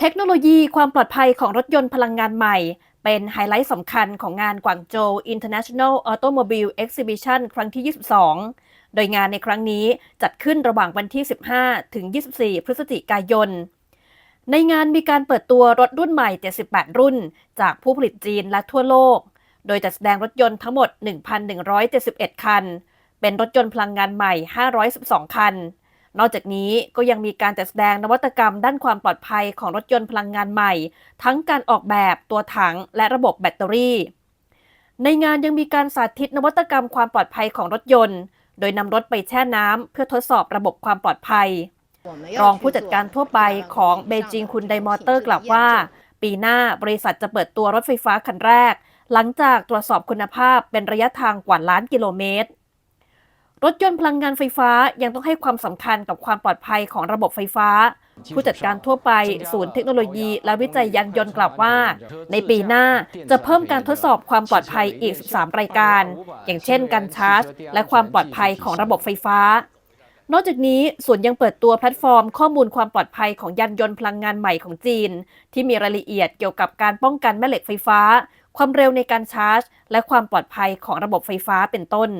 เทคโนโลยีความปลอดภัยของรถยนต์พลังงานใหม่ เป็นไฮไลท์สำคัญของงานกวางโจว International Automobile Exhibition ครั้งที่ 22 โดยงานในครั้งนี้จัดขึ้นระหว่างวันที่ 15 ถึง 24 พฤศจิกายน ในงานมีการเปิดตัวรถรุ่นใหม่ 78 รุ่น จากผู้ผลิตจีนและทั่วโลก โดยจัดแสดงรถยนต์ทั้งหมด 1,171 คัน เป็นรถยนต์พลังงานใหม่ 512 คัน นอกจากนี้ก็ยังมีการจัดแสดงนวัตกรรมด้านความปลอดภัยของรถยนต์พลังงานใหม่ ทั้งการออกแบบตัวถังและระบบแบตเตอรี่ ในงานยังมีการสาธิตนวัตกรรมความปลอดภัยของรถยนต์ โดยนำรถไปแช่น้ำเพื่อทดสอบระบบความปลอดภัย รองผู้จัดการทั่วไปของเบจิงคุณไดมอเตอร์กล่าวว่า ปีหน้าบริษัทจะเปิดตัวรถไฟฟ้าคันแรก หลังจากตรวจสอบคุณภาพเป็นระยะทางกว่าล้านกิโลเมตร รถยนต์พลังงานไฟฟ้ายังต้องให้ความสำคัญกับความปลอดภัยของระบบไฟฟ้า ผู้จัดการทั่วไป ศูนย์เทคโนโลยีและวิจัยยานยนต์กล่าวว่า ในปีหน้าจะเพิ่มการทดสอบความปลอดภัยอีก 13 รายการ อย่างเช่นการชาร์จ และความปลอดภัยของระบบไฟฟ้า นอกจากนี้ศูนย์ยังเปิดตัวแพลตฟอร์ม ข้อมูลความปลอดภัยของยานยนต์พลังงานใหม่ของจีน ที่มีรายละเอียดเกี่ยวกับการป้องกันแม่เหล็กไฟฟ้า ความเร็วในการชาร์จ และความปลอดภัยของระบบไฟฟ้าเป็นต้น